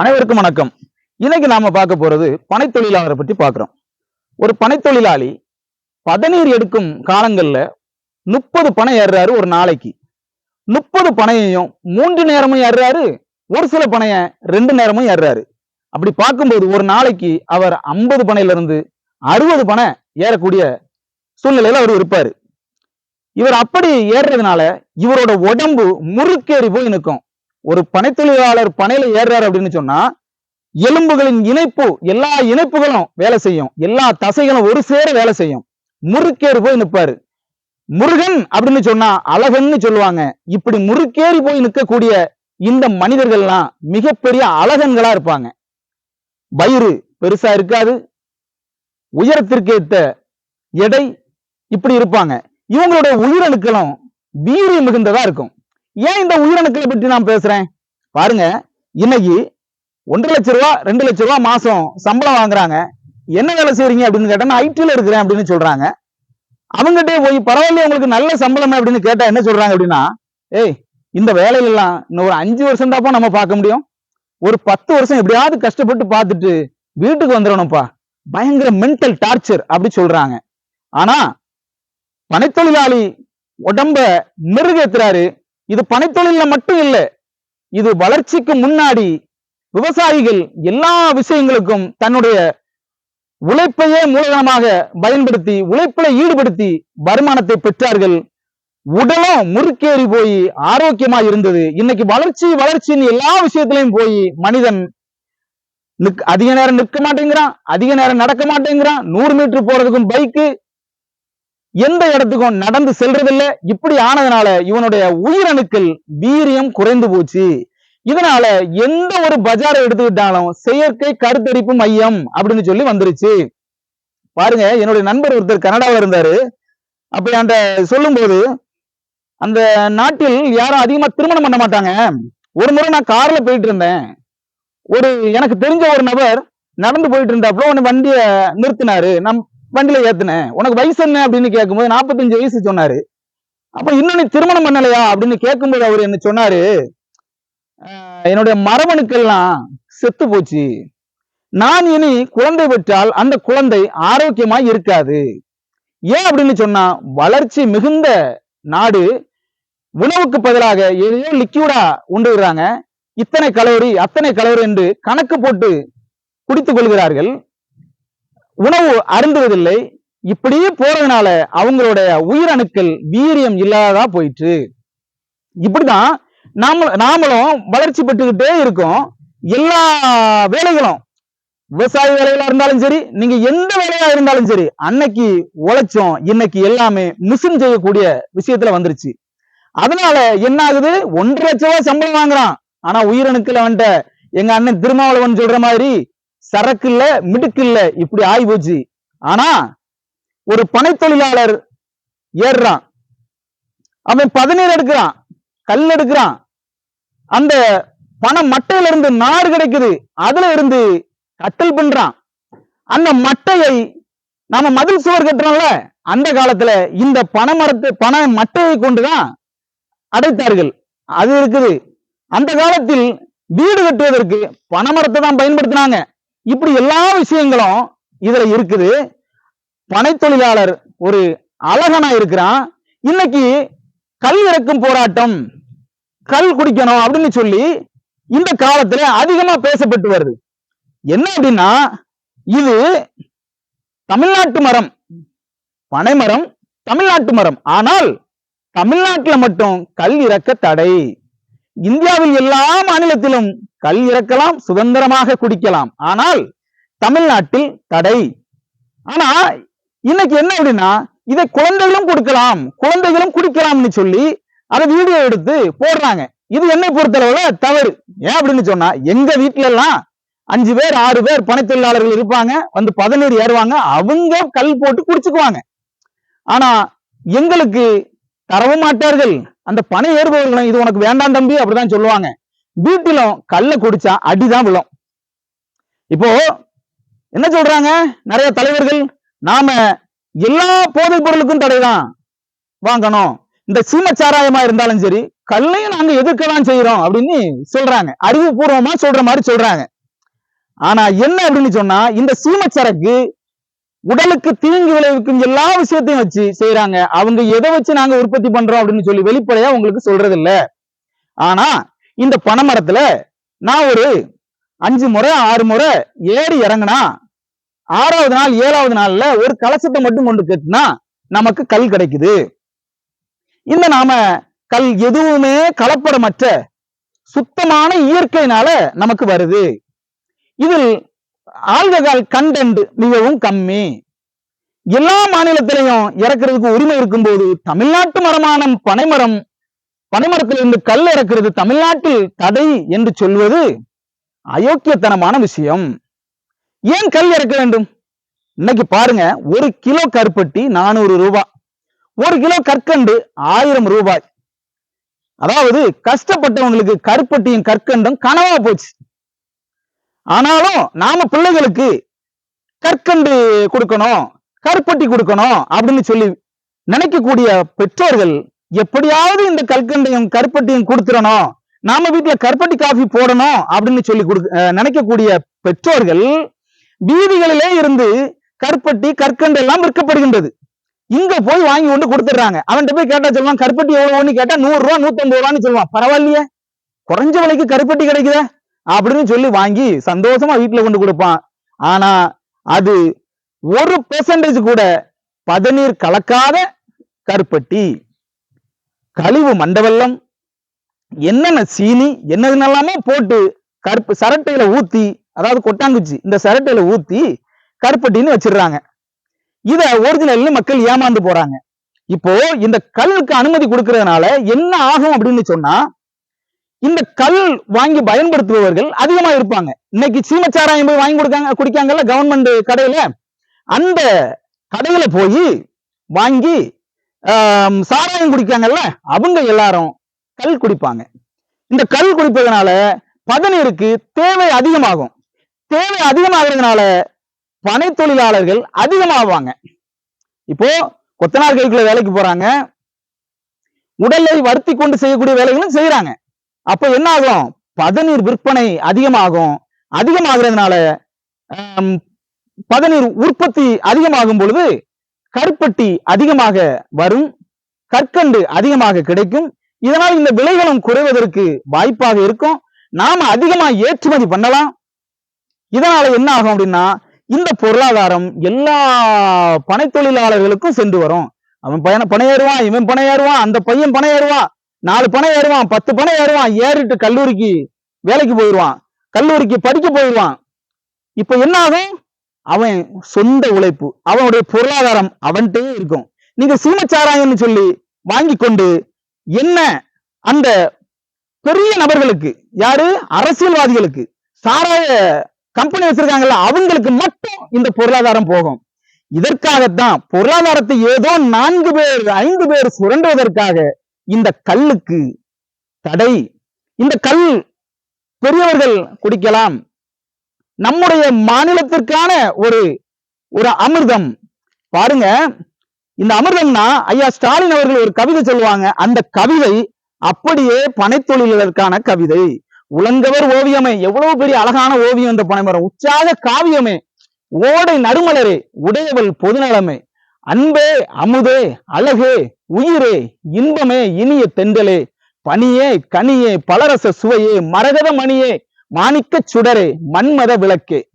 அனைவருக்கும் வணக்கம். இன்னைக்கு நாம பார்க்க போறது பனைத்தொழிலாளரை பற்றி பார்க்குறோம். ஒரு பனைத்தொழிலாளி பதநீர் எடுக்கும் காலங்கள்ல முப்பது பனை ஏறுறாரு ஒரு நாளைக்கு. முப்பது பனையையும் மூன்று நேரமும் ஏறுறாரு ஒரு சில பனைய ரெண்டு நேரமும் ஏறுறாரு. அப்படி பார்க்கும்போது ஒரு நாளைக்கு அவர் ஐம்பது பனையிலிருந்து அறுபது பனை ஏறக்கூடிய சூழ்நிலையில அவர் இருப்பாரு. இவர் அப்படி ஏறுறதுனால இவரோட உடம்பு முறுக்கேறி போய் நிற்கும். ஒரு பனைத்தொழிலாளர் பனையில ஏறுறாரு அப்படின்னு சொன்னா எலும்புகளின் இணைப்பு எல்லா இணைப்புகளும் வேலை செய்யும். எல்லா தசைகளும் ஒரு சேர வேலை செய்யும். முறுக்கேறி போய் நிற்பாரு முருகன் அப்படின்னு சொன்னா அழகன்னு சொல்லுவாங்க. இப்படி முறுக்கேறி போய் நிற்கக்கூடிய இந்த மனிதர்கள்லாம் மிகப்பெரிய அழகன்களா இருப்பாங்க. வயிறு பெருசா இருக்காது. உயரத்திற்கு ஏத்த எடை இப்படி இருப்பாங்க. இவங்களுடைய உயிரணுக்களும் வீரியம் மிகுந்ததா இருக்கும். ஏன் இந்த உயிரணுக்களை பற்றி நான் பேசுறேன்? பாருங்க இன்னைக்கு ஒன்றரை லட்ச ரூபா ரெண்டு லட்ச ரூபா மாசம் சம்பளம் வாங்குறாங்க. என்ன வேலை செய்றீங்க அப்படின்னு கேட்டா நான் ஐடில இருக்கிறேன் அப்படின்னு சொல்றாங்க. அவங்ககிட்டே போய் பரவாயில்ல உங்களுக்கு நல்ல சம்பளம் அப்படின்னு கேட்டா என்ன சொல்றாங்க அப்படின்னா ஏய் இந்த வேலையில எல்லாம் இன்னும் ஒரு அஞ்சு வருஷம் தாப்பா நம்ம பார்க்க முடியும். ஒரு பத்து வருஷம் எப்படியாவது கஷ்டப்பட்டு பார்த்துட்டு வீட்டுக்கு வந்துடணும்ப்பா. பயங்கர மென்டல் டார்ச்சர் அப்படி சொல்றாங்க. ஆனா பனைத்தொழிலாளி உடம்ப மெருகேத்துறாரு. இது பனைத்தொழில மட்டும் இல்ல இது வளர்ச்சிக்கு முன்னாடி விவசாயிகள் எல்லா விஷயங்களுக்கும் தன்னுடைய உழைப்பையே மூலதனமாக பயன்படுத்தி உழைப்பில ஈடுபடுத்தி வருமானத்தை பெற்றார்கள். உடலும் முறுக்கேறி போய் ஆரோக்கியமா இருந்தது. இன்னைக்கு வளர்ச்சி வளர்ச்சின்னு எல்லா விஷயத்திலையும் போய் மனிதன் நிக் அதிக நேரம் நிற்க மாட்டேங்கிறான் அதிக நேரம் நடக்க மாட்டேங்கிறான். நூறு மீட்டர் போறதுக்கும் பைக்கு எந்த இடத்துக்கும் நடந்து செல்றதில்ல. இப்படி ஆனதுனால இவனுடைய உயிரணுக்கள் வீரியம் குறைந்து போச்சு. இதனால எந்த ஒரு பஜாரை எடுத்துக்கிட்டாலும் செயற்கை கருத்தரிப்பு மையம் அப்படின்னு சொல்லி வந்துருச்சு. பாருங்க என்னுடைய நண்பர் ஒருத்தர் கனடாவில் இருந்தாரு. அப்படி அந்த சொல்லும்போது அந்த நாட்டில் யாரும் அதிகமா திருமணம் பண்ண மாட்டாங்க. ஒரு முறை நான் கார்ல போயிட்டு இருந்தேன். ஒரு எனக்கு தெரிஞ்ச ஒரு நபர் நடந்து போயிட்டு இருந்தாப்புல ஒன்னு வண்டிய நிறுத்தினாரு. நம் வண்டியில ஏத்துனேன் உனக்கு வயசு என்ன அப்படின்னு கேட்கும்போது நாற்பத்தஞ்சு வயசு சொன்னாரு. அப்ப இன்னும் நீ திருமணம் பண்ணலையா அப்படின்னு கேட்கும்போது அவர் என்ன சொன்னாரு என்னுடைய மரபணுக்கள்லாம் செத்து போச்சு. நான் இனி குழந்தை பெற்றால் அந்த குழந்தை ஆரோக்கியமா இருக்காது. ஏன் அப்படின்னு சொன்னா வளர்ச்சி மிகுந்த நாடு. உணவுக்கு பதிலாக எதையோ லிக்யூடா உண்டுகிறாங்க. இத்தனை கலோரி அத்தனை கலோரி என்று கணக்கு போட்டு குடித்துக் கொள்கிறார்கள். உணவு அருந்துவதில்லை. இப்படியே போறதுனால அவங்களுடைய உயிரணுக்கள் வீரியம் இல்லாததா போயிட்டு இப்படிதான் நாம நாமளும் வளர்ச்சி பெற்றுக்கிட்டே இருக்கோம். எல்லா வேலைகளும் விவசாய வேலைகளா இருந்தாலும் சரி நீங்க எந்த வேலையா இருந்தாலும் சரி அன்னைக்கு உழைச்சோம் இன்னைக்கு எல்லாமே மிஷின் செய்யக்கூடிய விஷயத்துல வந்துருச்சு. அதனால என்ன ஆகுது ஒன்றரை லட்ச ரூபாய் சம்பளம் வாங்குறான். ஆனா உயிரணுக்கள் வந்துட்ட எங்க அண்ணன் திருமாவளவன் சொல்ற மாதிரி சரக்கு இல்ல மிடுக்கு இல்ல இப்படி ஆகி போச்சு. ஆனா ஒரு பனைத்தொழிலாளர் ஏறுறான். அவன் பதநீர் எடுக்கிறான் கல் எடுக்கிறான். அந்த பனை மட்டையில இருந்து நார் கிடைக்குது. அதுல இருந்து கட்டல் பண்றான் அந்த மட்டையை நாம மதில் சுவர் கட்டுறோம்ல அந்த காலத்துல இந்த பனை மரத்து பண மட்டையை கொண்டுதான் அடைத்தார்கள். அது இருக்குது. அந்த காலத்தில் வீடு கட்டுவதற்கு பனைமரத்தை தான் பயன்படுத்தினாங்க. இப்படி எல்லா விஷயங்களும் இதுல இருக்குது. பனைத்தொழிலாளர் ஒரு அழகனா இருக்கிறான். இன்னைக்கு கல் இறக்கும் போராட்டம் கல் குடிக்கணும் அப்படின்னு சொல்லி இந்த காலத்துல அதிகமா பேசப்பட்டு வருது. என்ன அப்படின்னா இது தமிழ்நாட்டு மரம் பனைமரம் தமிழ்நாட்டு மரம். ஆனால் தமிழ்நாட்டுல மட்டும் கல் இறக்க தடை. இந்தியாவில் எல்லா மாநிலத்திலும் கல் இறக்கலாம் சுதந்திரமாக குடிக்கலாம். ஆனால் தமிழ்நாட்டில் தடை. ஆனா இன்னைக்கு என்ன அப்படின்னா இதை குழந்தைகளும் கொடுக்கலாம் குழந்தைகளும் குடிக்கலாம்னு சொல்லி அதை வீடியோ எடுத்து போடுறாங்க. இது என்னை பொறுத்தளவுல தவறு. ஏன் அப்படின்னு சொன்னா எங்க வீட்டுல எல்லாம் அஞ்சு பேர் ஆறு பேர் பனைத்தொழிலாளர்கள் இருப்பாங்க. வந்து பதநீர் ஏறுவாங்க. அவங்க கல் போட்டு குடிச்சுக்குவாங்க. ஆனா எங்களுக்கு தரவும் மாட்டார்கள். அந்த பனை ஏறுபவர்களும் இது உனக்கு வேண்டாம் தம்பி அப்படிதான் சொல்லுவாங்க. வீட்டிலும் கல்ல குடிச்சா அடிதான் விழும். இப்போ என்ன சொல்றாங்க? நிறைய தலைவர்கள் நாம எல்லா போதைப் பொருளுக்கும் தடைதான் வாங்கணும். இந்த சீமச்சாராயமா இருந்தாலும் சரி கல்லையும் நாங்க எதிர்க்கதான் செய்யறோம் அப்படின்னு சொல்றாங்க. அறிவுபூர்வமா சொல்ற மாதிரி சொல்றாங்க. ஆனா என்ன அப்படின்னு சொன்னா இந்த சீமச்சரக்கு உடலுக்கு தீங்கு விளைவிக்கும் எல்லா விஷயத்தையும் வச்சு செய்யறாங்க அவங்க எதை வச்சு நாங்க உற்பத்தி பண்றோம் அப்படின்னு சொல்லி வெளிப்படையா உங்களுக்கு சொல்றது இல்ல ஆனா இந்த பனைமரத்துல நான் ஒரு அஞ்சு முறை ஆறு முறை ஏறி இறங்குனா ஆறாவது நாள் ஏழாவது நாள்ல ஒரு கலசத்தை மட்டும் கொண்டு கட்டினா நமக்கு கல் கிடைக்குது. இந்த நாம கல் எதுவுமே கலப்படமற்ற சுத்தமான இயற்கையினால நமக்கு வருது. இதில் ஆல்கஹால் கண்டென்ட் மிகவும் கம்மி. எல்லா மாநிலத்திலையும் இறக்குறதுக்கு உரிமை இருக்கும்போது தமிழ்நாட்டு மரமான பனைமரம் பனைமரத்திலிருந்து கல் இறக்குறது தமிழ்நாட்டில் தடை என்று சொல்வது அயோக்கியத்தனமான விஷயம். ஏன் கல் இறக்க வேண்டும்? இன்னைக்கு பாருங்க ஒரு கிலோ கருப்பட்டி நானூறு ரூபாய் ஒரு கிலோ கற்கண்டு ஆயிரம் ரூபாய். அதாவது கஷ்டப்பட்டவங்களுக்கு கருப்பட்டியும் கற்கண்டும் கனவா போச்சு. ஆனாலும் நாம பிள்ளைகளுக்கு கற்கண்டு கொடுக்கணும் கருப்பட்டி கொடுக்கணும் அப்படின்னு சொல்லி நினைக்கக்கூடிய பெற்றோர்கள் எப்படியாவது இந்த கற்கண்டையும் கருப்பட்டியும் கொடுத்துடணும். நாம வீட்டுல கருப்பட்டி காஃபி போடணும் அப்படின்னு சொல்லி கொடுக்க நினைக்கக்கூடிய பெற்றோர்கள் வீதிகளிலே இருந்து கருப்பட்டி கற்கண்டு எல்லாம் விற்கப்படுகின்றது. இங்க போய் வாங்கி கொண்டு கொடுத்துடுறாங்க. அவன்கிட்ட போய் கேட்டா சொல்லுவான் கருப்பட்டி எவ்வளவுன்னு? கேட்டா நூறு ரூபா நூத்தி ஐம்பது ரூபான்னு சொல்லுவான். பரவாயில்லையே. குறைஞ்ச விலைக்கு கருப்பட்டி கிடைக்குதே. அப்படின்னு சொல்லி வாங்கி சந்தோஷமா வீட்டுல கொண்டு கொடுப்பான். ஆனா அது ஒரு பெர்சன்டேஜ் கூட பதநீர் கலக்காத கருப்பட்டி. கழிவு மண்டவெல்லம் என்னென்ன சீனி என்னதுன்னெல்லாமோ போட்டு கருப்பு சரட்டையில ஊத்தி அதாவது கொட்டாங்குச்சி இந்த சரட்டையில ஊத்தி கருப்பட்டின்னு வச்சிடுறாங்க. இத ஒரிஜினல்னு மக்கள் ஏமாந்து போறாங்க. இப்போ இந்த கல்லுக்கு அனுமதி கொடுக்கறதுனால என்ன ஆகும் அப்படின்னு சொன்னா இந்த கல் வாங்கி பயன்படுத்துபவர்கள் அதிகமா இருப்பாங்க. இன்னைக்கு சீமச்சாராயம் போய் வாங்கி கொடுக்காங்க குடிக்காங்கல்ல கவர்மெண்ட் கடையில. அந்த கடையில போய் வாங்கி சாராயம் குடிக்காங்கல்ல அவங்க எல்லாரும் கல் குடிப்பாங்க. இந்த கல் குடிப்பதனால பதநீருக்கு தேவை அதிகமாகும். தேவை அதிகமாகிறதுனால பனை தொழிலாளர்கள் அதிகமாவாங்க. இப்போ கொத்தனார் கைக்குள்ள வேலைக்கு போறாங்க. உடலை வருத்தி கொண்டு செய்யக்கூடிய வேலைகளும் செய்யறாங்க அப்ப என்ன ஆகும் பதநீர் விற்பனை அதிகமாகும். அதிகமாகிறதுனால பதநீர் உற்பத்தி அதிகமாகும் பொழுது கருப்பட்டி அதிகமாக வரும் கற்கண்டு அதிகமாக கிடைக்கும். இதனால் இந்த விலைகளும் குறைவதற்கு வாய்ப்பாக இருக்கும். நாம அதிகமா ஏற்றுமதி பண்ணலாம். இதனால என்ன ஆகும் அப்படின்னா இந்த பொருளாதாரம் எல்லா பனை தொழிலாளர்களுக்கும் சென்று வரும். அவன் பையன பணையேறுவான் இவன் பணையேறுவான் அந்த பையன் பணையேறுவான் நாலு பணம் ஏறுவான் பத்து பணம் ஏறுவான் ஏறிட்டு கல்லூரிக்கு வேலைக்கு போயிடுவான் கல்லூரிக்கு படிக்க போயிடுவான் இப்ப என்ன ஆகும் அவன் சொந்த உழைப்பு அவனுடைய பொருளாதாரம் அவன்கிட்டே இருக்கும். நீங்க சீமச்சாராயம்னு சொல்லி வாங்கி கொண்டு என்ன அந்த பெரிய நபர்களுக்கு யாரு? அரசியல்வாதிகளுக்கு சாராய கம்பெனி வச்சிருக்காங்கல்ல அவங்களுக்கு மட்டும் இந்த பொருளாதாரம் போகும். இதற்காகத்தான் பொருளாதாரத்தை ஏதோ நான்கு பேர் ஐந்து பேர் சுரண்டுவதற்காக இந்த கல்லுக்கு தடை. இந்த கல் பெரியவர்கள் குடிக்கலாம். நம்முடைய மாநிலத்திற்கான ஒரு ஒரு அமிர்தம். பாருங்க. இந்த அமிர்தம்னா ஐயா ஸ்டாலின் அவர்கள் ஒரு கவிதை சொல்லுவாங்க. அந்த கவிதை அப்படியே பனைத்தொழிலருக்கான கவிதை. உலங்கவர் ஓவியமே. எவ்வளவு பெரிய அழகான ஓவியம் இந்த பனைமரம். உற்சாக காவியமே. ஓடை நடுமலரே. உடையவள் பொதுநலமே. அன்பே அமுதே அழகே உயிரே இன்பமே இனிய தென்றலே. பனியே கனியே பலரச சுவையே மரகத மணியே மாணிக்கச் சுடரே மன்மத விளக்கே.